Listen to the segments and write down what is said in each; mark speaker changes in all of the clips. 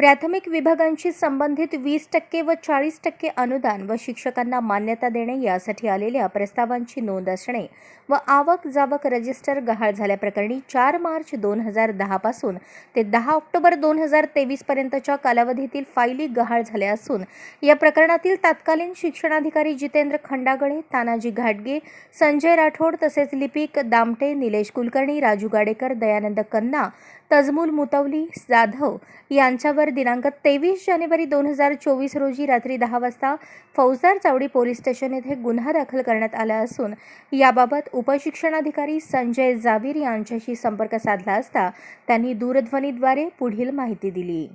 Speaker 1: प्राथमिक विभागांशी संबंधित वीस टक्के व चाळीस टक्के अनुदान व शिक्षकांना मान्यता देणे यासाठी आलेल्या प्रस्तावांची नोंद असणे व आवक जावक रजिस्टर गहाळ झाल्याप्रकरणी चार मार्च दोन हजार दहापासून ते दहा ऑक्टोबर दोन हजार तेवीसपर्यंतच्या कालावधीतील फायली गहाळ झाल्या असून या प्रकरणातील तत्कालीन शिक्षणाधिकारी जितेंद्र खंडागळे तानाजी घाटगे संजय राठोड तसेच लिपिक दामटे निलेश कुलकर्णी राजू गाडेकर दयानंद कन्ना तजमूल मुतवली जाधव यांच्यावर दिनांक तेवीस जानेवारी दोन हजार चोवीस रोजी रात्री दहा वाजता फौजदार चावडी पोलीस स्टेशन येथे गुन्हा दाखल करण्यात आला असून याबाबत उपशिक्षणाधिकारी संजय जावीर यांच्याशी संपर्क साधला असता त्यांनी दूरध्वनीद्वारे पुढील माहिती दिली.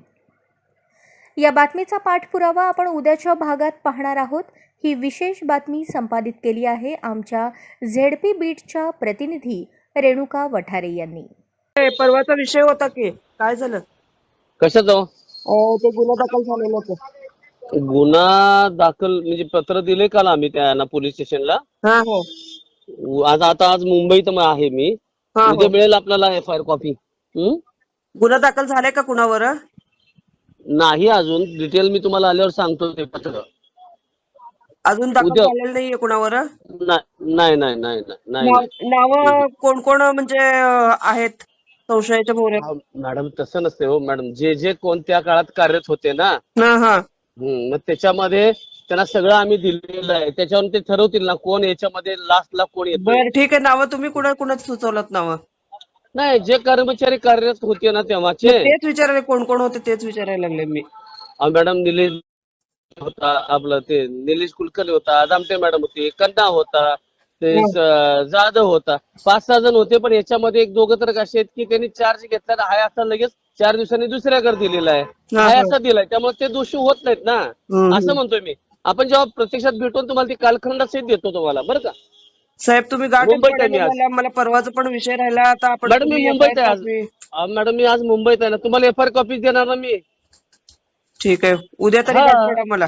Speaker 1: या बातमीचा पाठपुरावा आपण उद्याच्या भागात पाहणार आहोत. ही विशेष बातमी संपादित केली आहे आमच्या झेडपी बीटच्या प्रतिनिधी रेणुका वठारे यांनी.
Speaker 2: ते परवाचा विषय होता की काय झालं?
Speaker 3: कशाचं हो?
Speaker 2: अं, ते गुन्हा दाखल झालेलं होतं.
Speaker 3: गुन्हा दाखल म्हणजे पत्र दिले काल आम्ही त्यांना पोलीस स्टेशनला.
Speaker 2: हा हो.
Speaker 3: आज आता आज मुंबईत म- आहे मी.
Speaker 2: हा
Speaker 3: उद्या
Speaker 2: हो
Speaker 3: मिळेल आपल्याला एफ आय आर कॉपी. हं?
Speaker 2: गुन्हा दाखल झालाय का कुणावर?
Speaker 3: नाही अजून. डिटेल मी तुम्हाला आल्यावर सांगतो ते पत्र.
Speaker 2: अजून दाखल
Speaker 3: उद्या.
Speaker 2: झालेलं नाहीये कुणावर?
Speaker 3: ना- नाही नाही नाही नाही नाही. नाही.
Speaker 2: नाव कोण कोण म्हणजे अं, आहेत? संशयाच्या
Speaker 3: हा, मॅडम तसं नसते हो मॅडम. जे जे कोणत्या काळात कार्यरत होते ना
Speaker 2: हा
Speaker 3: मग त्याच्यामध्ये त्यांना सगळं आम्ही दिलेलं आहे. त्याच्यावरून ते ठरवतील ना कोण याच्यामध्ये लास्टला कोण येतो
Speaker 2: बर ठीक आहे. नाव तुम्ही कुणा कुणाच सुचवलं नाव?
Speaker 3: नाही जे कर्मचारी कार्यरत होते ना तेव्हाचे.
Speaker 2: तेच विचारायला कोण कोण होते तेच विचारायला लागले मी.
Speaker 3: मॅडम निलेश होता आपलं ते निलेश कुलकर्णी होता दामटे मॅडम होते कन्ना होता ते जाधव होता. पाच सहा जण होते पण याच्यामध्ये एक दोघं तर असे आहेत की त्यांनी चार्ज घेतला हाय असा लगेच चार दिवसांनी दुसऱ्याकडे दिलेला आहे. हाय. असा दिलाय. त्यामुळे ते दोषी होत नाहीत ना. असं म्हणतोय मी. आपण जेव्हा प्रत्यक्षात भेटून तुम्हाला ती कालखंड सहित देतो तुम्हाला बरं का?
Speaker 2: साहेब तुम्ही
Speaker 3: आज.
Speaker 2: मला परवाचा पण विषय राहिला आता आपण
Speaker 3: मॅडम मी मुंबईत आहे आज. मॅडम मी आज मुंबईत आहे ना. तुम्हाला एफ आर कॉपी देणार ना मी?
Speaker 2: ठीक आहे. उद्या तरी मला.